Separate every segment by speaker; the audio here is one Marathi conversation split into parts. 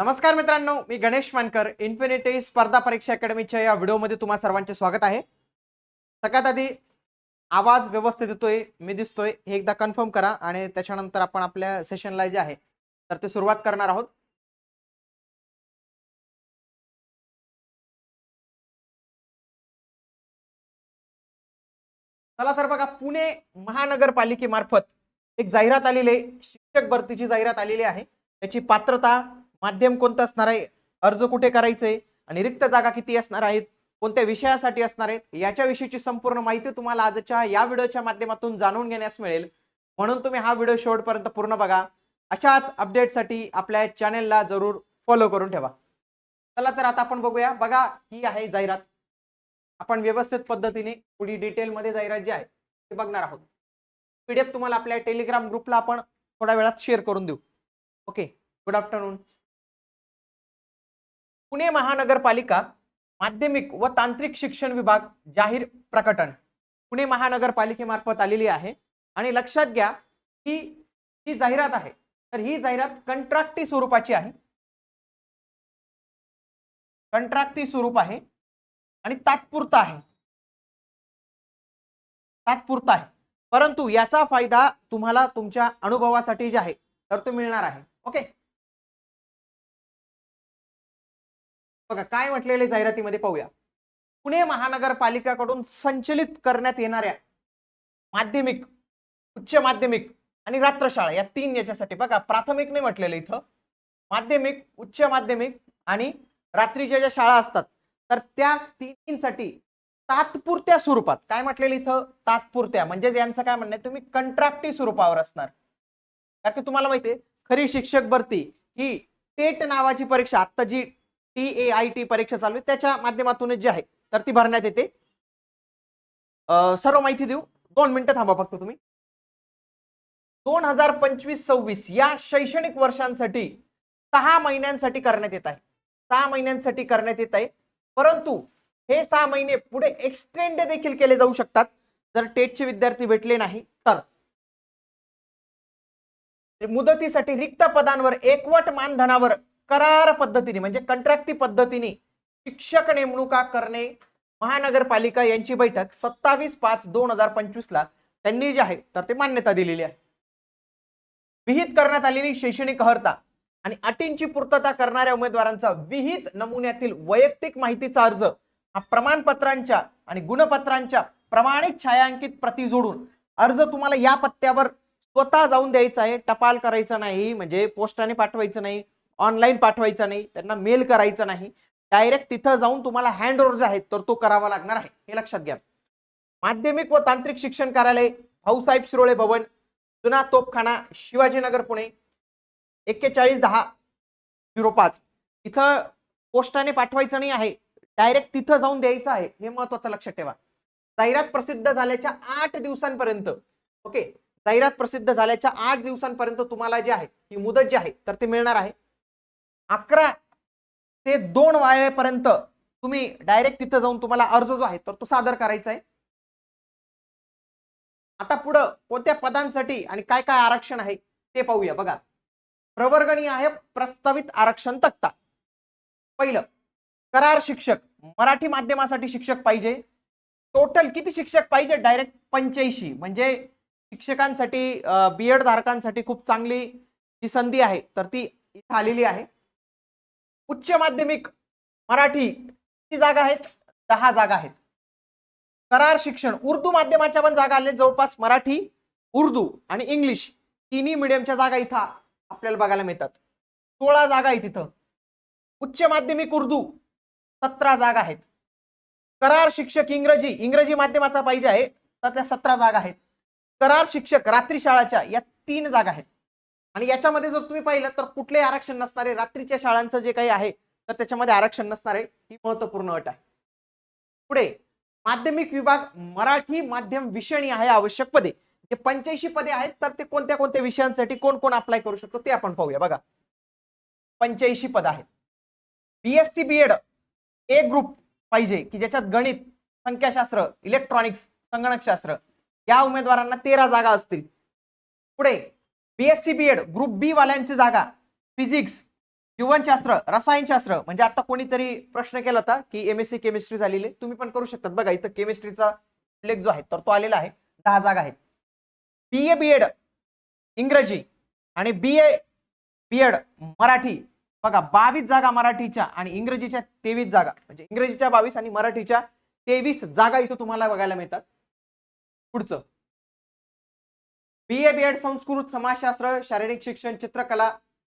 Speaker 1: नमस्कार मित्रांनो मी गणेश मानकर इन्फिनिटी स्पर्धा परीक्षा अकॅडमीच्या या व्हिडिओमध्ये तुम्हा सर्वांचे स्वागत आहे. सगळ्यात आधी आवाज व्यवस्थित येतोय मी दिसतोय हे एकदा कन्फर्म करा आणि त्याच्यानंतर आपण आपल्या सेशनला जे आहे तर ते सुरुवात करणार आहोत. चला तर बघा पुणे महानगरपालिकेमार्फत एक जाहिरात आलेली आहे शिक्षक भरतीची जाहिरात आलेली आहे. त्याची पात्रता माध्यम कोणतं असणार आहे? अर्ज कुठे करायचं? आहे आणि रिक्त जागा किती असणार आहेत? कोणत्या विषयासाठी असणार आहेत? याच्याविषयीची संपूर्ण माहिती तुम्हाला आजच्या या व्हिडिओच्या माध्यमातून जाणून घेण्यास मिळेल. म्हणून तुम्ही हा व्हिडिओ शेवटपर्यंत पूर्ण बघा. अशाच अपडेटसाठी आपल्या चॅनेलला जरूर फॉलो करून ठेवा. चला तर आता आपण बघूया. बघा ही आहे जाहिरात. आपण व्यवस्थित पद्धतीने पुढे डिटेलमध्ये जाहिरात जी आहे ते बघणार आहोत. पीडीएफ तुम्हाला आपल्या टेलिग्राम ग्रुपला आपण थोड्या वेळात शेअर करून देऊ. ओके गुड आफ्टरनून पुणे महानगरपालिका माध्यमिक व तांत्रिक शिक्षण विभाग जाहीर प्रकटन. पुणे महानगरपालिकेमार्फत आलेली आहे आणि लक्षात घ्या की ही जाहिरात आहे. तर ही जाहिरात कंट्राक्टी स्वरूपाची आहे. कंट्राक्टी स्वरूप आहे आणि तात्पुरता आहे. तात्पुरता आहे. परंतु याचा फायदा तुम्हाला तुमच्या अनुभवासाठी जे आहे तर तो मिळणार आहे. ओके? बघा काय म्हटलेले जाहिरातीमध्ये पाहूया. पुणे महानगरपालिकाकडून संचलित करण्यात येणाऱ्या माध्यमिक उच्च माध्यमिक आणि रात्रशाळा या तीन याच्यासाठी बघा प्राथमिक नाही म्हटलेलं इथं. माध्यमिक उच्च माध्यमिक आणि रात्रीच्या ज्या शाळा असतात तर त्या तिन्हींसाठी तात्पुरत्या स्वरूपात काय म्हटलेलं इथं? तात्पुरत्या. म्हणजेच यांचं काय म्हणणं आहे? तुम्ही कंट्रॅक्टी स्वरूपावर असणार. कारण की तुम्हाला माहितीये खरी शिक्षक भरती ही टेट नावाची परीक्षा आता G T A I T परीक्षा चालू आहे. त्याच्या माध्यमातून जी आहे तर ती भरण्यात येते. सर्व माहिती देऊ. दोन मिनिटं थांबा फक्त तुम्ही. दोन हजार पंचवीस सव्वीस या शैक्षणिक वर्षांसाठी सहा महिन्यांसाठी करण्यात येत आहे. सहा महिन्यांसाठी करण्यात येत आहे. परंतु हे सहा महिने पुढे एक्सटेंड देखील केले जाऊ शकतात. जर टेटचे विद्यार्थी भेटले नाही तर. मुदतीसाठी रिक्त पदांवर एकवट मानधनावर करार पद्धतीने म्हणजे कंत्राक्टी पद्धतीने शिक्षक नेमणुका करणे. महानगरपालिका यांची बैठक सत्तावीस पाच दोन हजार पंचवीस ला त्यांनी जे आहे तर ते मान्यता दिलेली आहे. विहित करण्यात आलेली शैक्षणिक अर्हता आणि अटींची पूर्तता करणाऱ्या उमेदवारांचा विहित नमुन्यातील वैयक्तिक माहितीचा अर्ज हा प्रमाणपत्रांच्या आणि गुणपत्रांच्या प्रमाणित छायांकित प्रती जोडून अर्ज तुम्हाला या पत्त्यावर स्वतः जाऊन द्यायचा आहे टपाल करायचा नाही म्हणजे पोस्टाने पाठवायचं नाही. ऑनलाईन पाठवायचा नाही त्यांना मेल करायचा नाही. डायरेक्ट तिथं जाऊन तुम्हाला हँड ओव्हर जे आहे तर तो करावा लागणार आहे. हे लक्षात घ्या. माध्यमिक व तांत्रिक शिक्षण कार्यालय भाऊसाहेब शिरोळे भवन जुना तोपखाना शिवाजीनगर पुणे एक्केचाळीस दहा झिरो पाच. इथं पोस्टाने पाठवायचं नाही आहे. डायरेक्ट तिथं जाऊन द्यायचं आहे. हे महत्वाचं लक्षात ठेवा. जाहिरात प्रसिद्ध झाल्याच्या आठ दिवसांपर्यंत ओके जाहिरात प्रसिद्ध झाल्याच्या आठ दिवसांपर्यंत तुम्हाला जे आहे ही मुदत जी आहे तर ते मिळणार आहे. अकरा ते दोन वाळेपर्यंत तुम्ही डायरेक्ट तिथं जाऊन तुम्हाला अर्ज जो आहे तर तो सादर करायचा आहे. आता पुढं कोणत्या पदांसाठी आणि काय काय आरक्षण आहे ते पाहूया. बघा. प्रवर्गणी आहे प्रस्तावित आरक्षण तक्ता. पहिलं करार शिक्षक. मराठी माध्यमासाठी शिक्षक पाहिजे. टोटल किती शिक्षक पाहिजे? डायरेक्ट पंच्याऐंशी. म्हणजे शिक्षकांसाठी बीएड धारकांसाठी खूप चांगली जी संधी आहे तर ती इथं आलेली आहे. उच्च माध्यमिक मराठी किती जागा आहेत? दहा जागा आहेत. करार शिक्षण उर्दू माध्यमाच्या पण जागा आल्या जवळपास मराठी उर्दू आणि इंग्लिश तिन्ही मिडियमच्या जागा इथं आपल्याला बघायला मिळतात. सोळा जागा आहेत इथं. उच्च माध्यमिक उर्दू सतरा जागा आहेत. करार शिक्षक इंग्रजी इंग्रजी माध्यमाचा पाहिजे आहे तर त्या सतरा जागा आहेत. करार शिक्षक रात्री शाळाच्या या तीन जागा आहेत. आणि याच्यामध्ये जर तुम्ही पाहिलं तर कुठलेही आरक्षण नसणारे रात्रीच्या शाळांचं जे काही आहे तर त्याच्यामध्ये आरक्षण नसणारे ही महत्त्वपूर्ण अट आहे. पुढे माध्यमिक विभाग मराठी माध्यम विषयणी आहे आवश्यक पदे. जे पंच्याऐंशी पदे आहेत तर ते कोणत्या कोणत्या विषयांसाठी कोण कोण अप्लाय करू शकतो ते आपण पाहूया. बघा. पंच्याऐंशी पद आहेत. बीएससी बीएड ए ग्रुप पाहिजे की ज्याच्यात गणित संख्याशास्त्र इलेक्ट्रॉनिक्स संगणकशास्त्र या उमेदवारांना तेरा जागा असतील. पुढे बीएससी बीएड ग्रुप बी वाल्यांची जागा. फिजिक्स जीवनशास्त्र रसायनशास्त्र म्हणजे आता कोणीतरी प्रश्न केला होता की एमएससी केमिस्ट्री झालेली आहे. तुम्ही पण करू शकतात बघा इथं केमिस्ट्रीचा उल्लेख जो आहे तर तो आलेला आहे. दहा जागा आहेत. बी ए बी एड इंग्रजी आणि बी ए बी एड मराठी. बघा बावीस जागा मराठीच्या आणि इंग्रजीच्या तेवीस जागा. म्हणजे इंग्रजीच्या बावीस आणि मराठीच्या तेवीस जागा इथं तुम्हाला बघायला मिळतात. पुढचं. बी ए बी एड संस्कृत समाजशास्त्र शारीरिक शिक्षण चित्रकला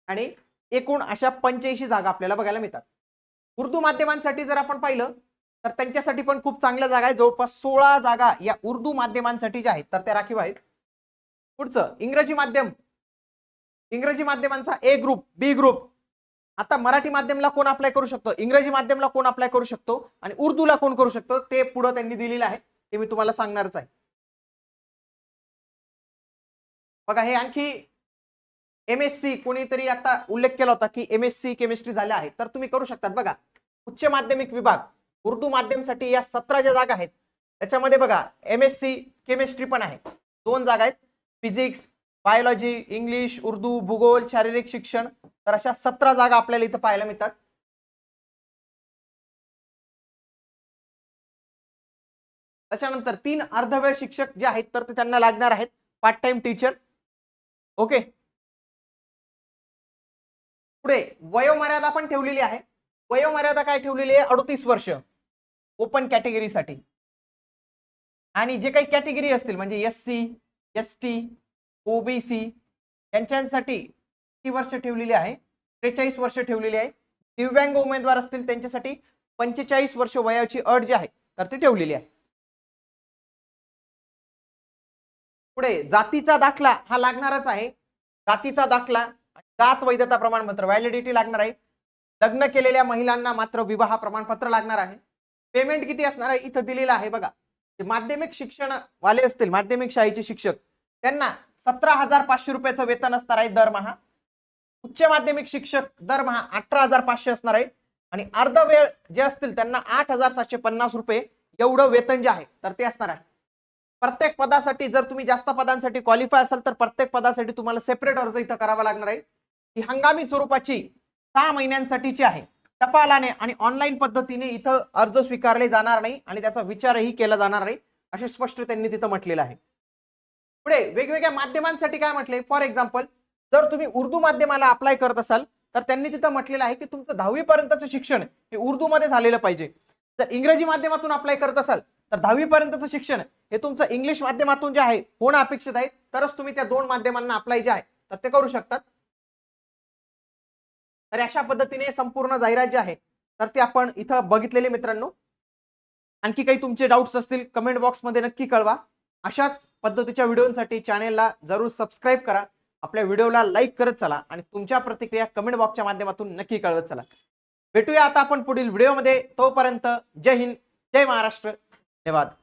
Speaker 1: आणि एकूण अशा पंच्याऐंशी जागा आपल्याला बघायला मिळतात. उर्दू माध्यमांसाठी जर आपण पाहिलं तर त्यांच्यासाठी पण खूप चांगल्या जागा आहेत. जवळपास सोळा जागा या उर्दू माध्यमांसाठी ज्या आहेत तर त्या राखीव आहेत. पुढचं इंग्रजी माध्यम. इंग्रजी माध्यमांचा ए ग्रुप बी ग्रुप आता मराठी माध्यमला कोण अप्लाय करू शकतो? इंग्रजी माध्यमला कोण अप्लाय करू शकतो? आणि उर्दूला कोण करू शकतो? ते पुढं त्यांनी दिलेलं आहे. ते मी तुम्हाला सांगणारच आहे. बघा हे आणखी एम एस सी कोणीतरी आता उल्लेख केला होता की एम एस सी केमिस्ट्री झाल्या आहेत. तर तुम्ही करू शकतात. बघा उच्च माध्यमिक विभाग उर्दू माध्यमसाठी या सतरा ज्या जागा आहेत. त्याच्यामध्ये बघा एम एस सी केमिस्ट्री पण आहे. दोन जागा आहेत. फिजिक्स बायोलॉजी इंग्लिश उर्दू भूगोल शारीरिक शिक्षण. तर अशा सतरा जागा आपल्याला इथं पाहायला मिळतात. त्याच्यानंतर तीन अर्धवेळ शिक्षक जे आहेत तर ते त्यांना लागणार आहेत. Part time teacher okay. पुढे वयोमर्यादा पण ठेवलेली आहे. वयोमर्यादा काय ठेवलेली आहे? अडतीस वर्ष. ओपन कॅटेगरीसाठी आणि जे काही कॅटेगरी असतील म्हणजे S C S T OBC यांच्यासाठी किती वर्ष ठेवलेली आहे? त्रेचाळीस वर्ष ठेवलेली आहे. दिव्यांग उमेदवार असतील त्यांच्यासाठी पंचेचाळीस वर्ष वयाची अट जी आहे तर ती ठेवलेली आहे. पुढे जातीचा दाखला हा लागणारच आहे. जातीचा दाखला आणि जात वैधता प्रमाणपत्र व्हॅलिडिटी लागणार आहे. लग्न केलेल्या महिलांना मात्र विवाह प्रमाणपत्र लागणार आहे. पेमेंट किती असणार आहे? इथं दिलेलं आहे बघा. माध्यमिक शिक्षण वाले असतील माध्यमिक शाळेचे शिक्षक त्यांना सतरा हजार पाचशे रुपयाचं वेतन असणार आहे दरमहा. उच्च माध्यमिक शिक्षक दरमहा अठरा हजार पाचशे असणार आहे. आणि अर्ध वेळ जे असतील त्यांना आठ हजार सातशे पन्नास रुपये एवढं वेतन जे आहे तर ते असणार आहे. प्रत्येक पदासाठी जर तुम्ही जास्त पदांसाठी क्वालिफाय असाल तर प्रत्येक पदासाठी तुम्हाला सेपरेट अर्ज इथं करावा लागणार आहे. ही हंगामी स्वरूपाची सहा महिन्यांसाठीची आहे. टपालाने आणि ऑनलाईन पद्धतीने इथं अर्ज स्वीकारले जाणार नाही आणि त्याचा विचारही केला जाणार नाही असे स्पष्ट त्यांनी तिथं म्हटलेलं आहे. पुढे वेगवेगळ्या माध्यमांसाठी काय म्हटले? फॉर एक्झाम्पल जर तुम्ही उर्दू माध्यमाला अप्लाय करत असाल तर त्यांनी तिथं म्हटलेलं आहे की तुमचं दहावीपर्यंतचं शिक्षण हे उर्दू मध्ये झालेलं पाहिजे. जर इंग्रजी माध्यमातून अप्लाय करत असाल तर दहावीपर्यंतचं शिक्षण हे तुमचं इंग्लिश माध्यमातून जे आहे होणं अपेक्षित आहे. तरच तुम्ही त्या दोन माध्यमांना अप्लाय जे आहे तर ते करू शकतात. तर अशा पद्धतीने संपूर्ण जाहिरात जी आहे. तर ती आपण इथं बघितलेली मित्रांनो. आणखी काही तुमचे डाऊट्स असतील कमेंट बॉक्समध्ये नक्की कळवा. अशाच पद्धतीच्या व्हिडिओसाठी चॅनेलला जरूर सबस्क्राईब करा. आपल्या व्हिडिओला लाईक करत चला आणि तुमच्या प्रतिक्रिया कमेंट बॉक्सच्या माध्यमातून नक्की कळवत चला. भेटूया आता आपण पुढील व्हिडिओमध्ये. तोपर्यंत जय हिंद जय महाराष्ट्र. धन्यवाद